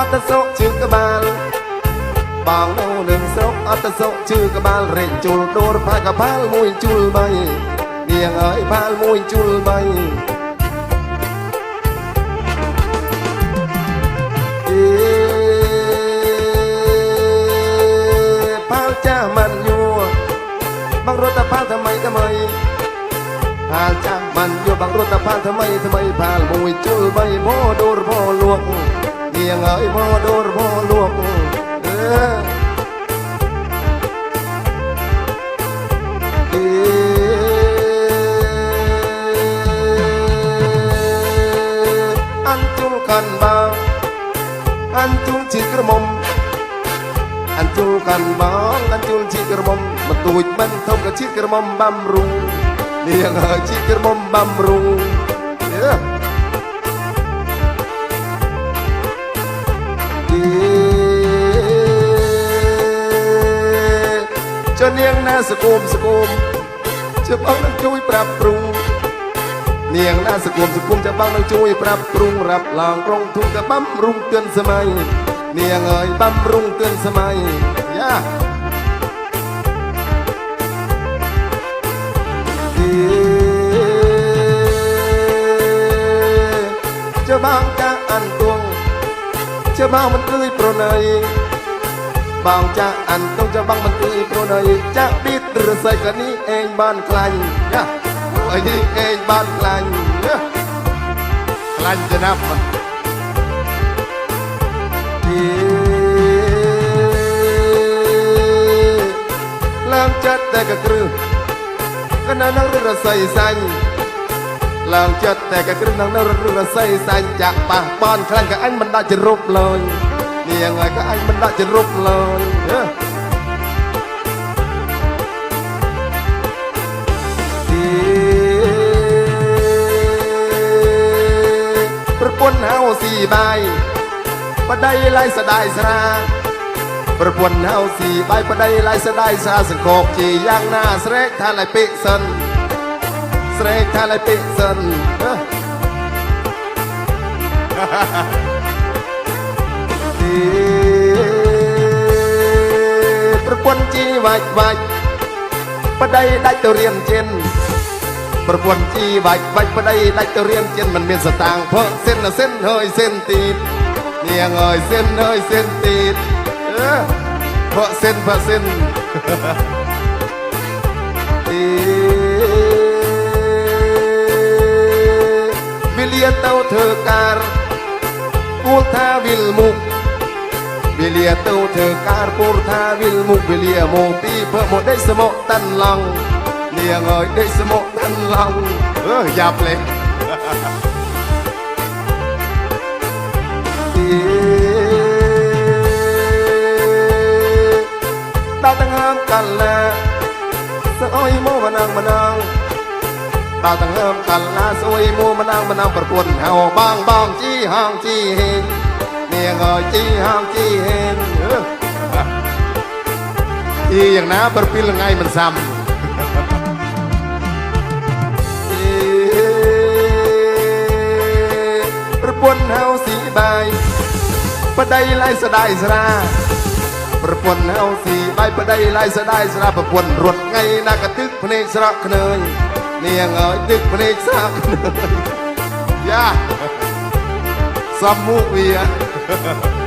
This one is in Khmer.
អត់ទៅស្រុកជើងក្បាលបងនោះនឹងស្រុកអត់ទៅស្រុកជើងក្បាលរែកជុលដួលផាកក្បាលមួយជុលបីនាងអើយផាលមួយជុលបីអេផាលចាស់មិនយួបងរត់ទៅផាលថ្មីថ្មីផាលចាស់មិនយួបងរត់ទៅផាលថ្មីថ្មីផាលមួយជុលបីបោដួលបោលួង พียงไอ้บ่โดนบ่ลวกเด้ออันจุงกันบาอันจุงจิกระมมอันจุงกันบาอันจุงจิกระมมมาตูดมันเท่ากับจิกระมมบำรุงเลี้ยงเอ้ยจิกระมมบำรุงเด้อ ចនាងណាសកុំសកុំជាបងនឹងជួយប្រាប់ព្រួងនាងណាសកុំសកុំជាបងនឹងជួយប្រាប់ព្រួងរាប់ឡងក្រុងធុំកបំរុងទឿនសម័យនាងអើយបំរុងទឿនសម័យយ៉ាជាបងកាអន្ទងជាបងមិនអើយប្រណី បងចាស់អានតុងចាំបងមិនអ៊ឺព្រោះនៅចាក់ប៊ីតរស័យកនេះឯងបានខ្លាញ់យ៉ាអីនេះឯងបានខ្លាញ់យ៉ាខ្លាញ់ចំណាប់អេឡើងចិត្តតែកគ្រឹះកណ្ដាលនឹងរស័យសាញ់ឡើងចិត្តតែកគ្រឹះនឹងរស័យសាញ់ចាក់ប៉ះបនខ្លាញ់ក៏អញមិនដាច់ចរុបឡើយ នាងហើយក៏អញមិនដាច់ចរុបឡើយហ៎ ប្រពន្ធហៅស៊ីបាយបដៃឡៃស្ដាយស្រាប្រពន្ធហៅស៊ីបាយបដៃឡៃស្ដាយស្រាសង្កកជាយ៉ាងណាស្រែកថាឡៃពេកសិនស្រែកថាឡៃពេកសិនហ៎អេ ប្រពន្ធជីវាច់វាច់បដៃដាច់ទៅរៀនចិនប្រពន្ធជីបាច់បាច់ប្តីដាច់ទៅរៀនចិនមិនមានសតាងភើសិនណាសិនហើយសិនទីតនាងអើយសិនហើយសិនទីតអឺភើសិនភើសិនអេវិលាទៅធ្វើការពូលថាវិលមុខ Belia tâu thờ car por tha vil mục Belia mô ti vợ một đây sơ mộ tân lòng Lia ngồi đây sơ mộ tân lòng Ơ dạp lên Đã tăng hâm cần là Sơ ôi mô mà nàng mà nàng ดาวตั้งเริ่มกันลาสวยมูมานั่งมานั่งประกวนเฮาบางบางจี้ห้างจี้เฮ ប្រពន្ធហៅបងបងជីហងជីហេងនាងអើយជីហងជីហេងអឺជីយ៉ាងណាប្រពីលថ្ងៃមិនសាំ ប្រពន្ធហៅស៊ីបាយប្តីឡៃស្ដាយស្រាប្រពន្ធហៅស៊ីបាយប្តីឡៃស្ដាយស្រាប្រពន្ធរត់ថ្ងៃណាកទឹកភ្នែកស្រក់ខ្នើយនាងអើយទឹកភ្នែកស្រក់ខ្នើយយ៉ាសំមុខវា Ha ha ha.